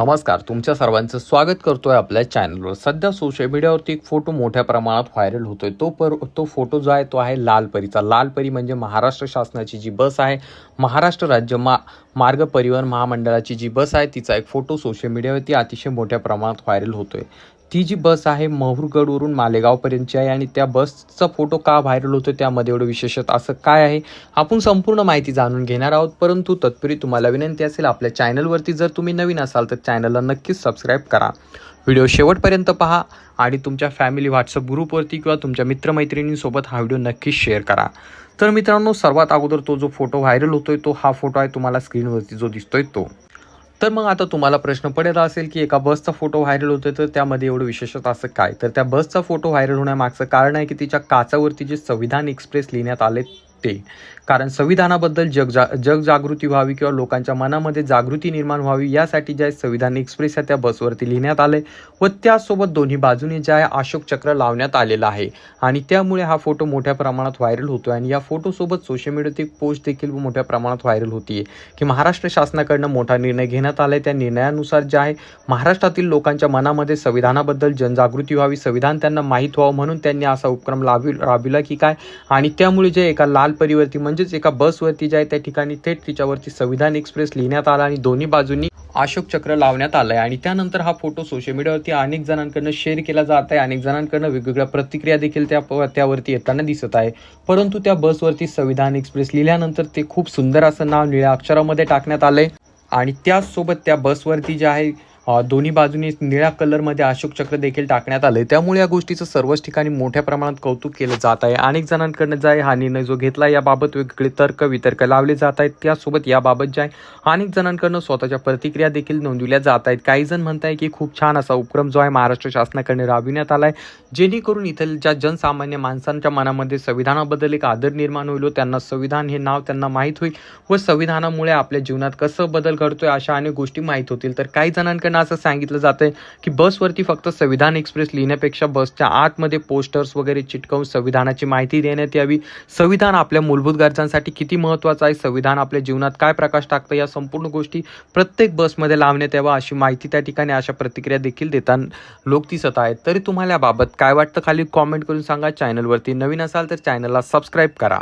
नमस्कार तुमच्या सर्वांचं स्वागत करतोय आपल्या चॅनलवर सध्या सोशल मीडियावरती एक फोटो मोठ्या प्रमाणात व्हायरल होतोय. तो पर तो फोटो जो आहे तो आहे लालपरीचा. लालपरी म्हणजे महाराष्ट्र शासनाची जी बस आहे महाराष्ट्र राज्य मा मार्ग परिवहन महामंडळाची जी बस आहे तिचा एक फोटो सोशल मीडियावरती अतिशय मोठ्या प्रमाणात व्हायरल होतोय. ती जी बस आहे महुरगडवरून मालेगावपर्यंतची आहे आणि त्या बसचा फोटो का व्हायरल होतो त्यामध्ये एवढं विशेषत असं काय आहे आपण संपूर्ण माहिती जाणून घेणार आहोत. परंतु तत्पूर्वी तुम्हाला विनंती असेल आपल्या चॅनलवरती जर तुम्ही नवीन असाल तर चॅनलला नक्कीच सबस्क्राईब करा. व्हिडिओ शेवटपर्यंत पहा आणि तुमच्या फॅमिली व्हॉट्सअप ग्रुपवरती किंवा तुमच्या मित्रमैत्रिणींसोबत हा व्हिडिओ नक्कीच शेअर करा. तर मित्रांनो सर्वात अगोदर तो जो फोटो व्हायरल होतोय तो हा फोटो आहे तुम्हाला स्क्रीनवरती जो दिसतोय तो. तर मग आता तुम्हाला प्रश्न पडत असेल की एका बसचा फोटो व्हायरल होतोय तर त्यामध्ये एवढं विशेषत असं काय? तर त्या बसचा फोटो व्हायरल होण्यामागचं कारण आहे की तिच्या काचावरती जे संविधान एक्सप्रेस लिहिण्यात आले ते कारण संविधानाबद्दल जग जा जगजागृती व्हावी किंवा लोकांच्या मनामध्ये जागृती निर्माण व्हावी यासाठी ज्या संविधान एक्सप्रेस आहे त्या बसवरती लिहिण्यात आले व त्यासोबत दोन्ही बाजूने ज्या अशोक चक्र लावण्यात आलेलं आहे. आणि त्यामुळे हा फोटो मोठ्या प्रमाणात व्हायरल होतो आणि या फोटोसोबत सोशल मीडियातील एक पोस्ट देखील मोठ्या प्रमाणात व्हायरल होती की महाराष्ट्र शासनाकडनं मोठा निर्णय घेण्यात आलाय. त्या निर्णयानुसार जे आहे महाराष्ट्रातील लोकांच्या मनामध्ये संविधानाबद्दल जनजागृती व्हावी संविधान त्यांना माहीत व्हावं म्हणून त्यांनी असा उपक्रम लावी राबविला की काय? आणि त्यामुळे जे एका लाल मालपरीवरती म्हणजेच एका बसवरती जे आहे त्या ठिकाणी थेट तिच्यावरती संविधान एक्सप्रेस लिहिण्यात आला आणि दोन्ही बाजूंनी अशोक चक्र लावण्यात आलंय. आणि त्यानंतर हा फोटो सोशल मीडियावरती अनेक जणांकडनं शेअर केला जात आहे. अनेक जणांकडनं वेगवेगळ्या प्रतिक्रिया देखील त्या त्यावरती येताना दिसत आहे. परंतु त्या बसवरती संविधान एक्सप्रेस लिहिल्यानंतर ते खूप सुंदर असं नाव निळ्या अक्षरामध्ये टाकण्यात आलंय. आणि त्याचसोबत त्या बसवरती जे आहे दोन्ही बाजूनी निळ्या कलरमध्ये अशोक चक्र देखील टाकण्यात आले त्यामुळे या गोष्टीचं सर्वच ठिकाणी मोठ्या प्रमाणात कौतुक केलं जात आहे. अनेक जणांकडनं जे आहे हा निर्णय जो घेतला याबाबत वेगवेगळे तर्क वितर्क लावले जात आहेत. त्यासोबत याबाबत जे आहे अनेक जणांकडनं स्वतःच्या प्रतिक्रिया देखील नोंदवल्या जात आहेत. काही जण म्हणत आहे की खूप छान असा उपक्रम जो आहे महाराष्ट्र शासनाकडे राबविण्यात आला आहे जेणेकरून इथल्या जनसामान्य माणसांच्या मनामध्ये संविधानाबद्दल एक आदर निर्माण होईल त्यांना संविधान हे नाव त्यांना माहीत होईल व संविधानामुळे आपल्या जीवनात कसं बदल घडतोय अशा अनेक गोष्टी माहीत होतील. तर काही जणांकडनं असं सांगितलं जातंय की बसवरती फक्त संविधान एक्सप्रेस लिहिण्यापेक्षा बसच्या आतमध्ये पोस्टर्स वगैरे चिटकवून संविधानाची माहिती देण्यात यावी. संविधान आपल्या मूलभूत गरजांसाठी किती महत्त्वाचं आहे? संविधान आपल्या जीवनात काय प्रकाश टाकतं? या संपूर्ण गोष्टी प्रत्येक बसमध्ये लावण्यात यावं अशी माहिती त्या ठिकाणी अशा प्रतिक्रिया देखील देताना लोक दिसत आहेत. तरी तुम्हाला याबाबत काय वाटतं? खाली कॉमेंट करून सांगा. चॅनलवरती नवीन असाल तर चॅनलला सबस्क्राईब करा.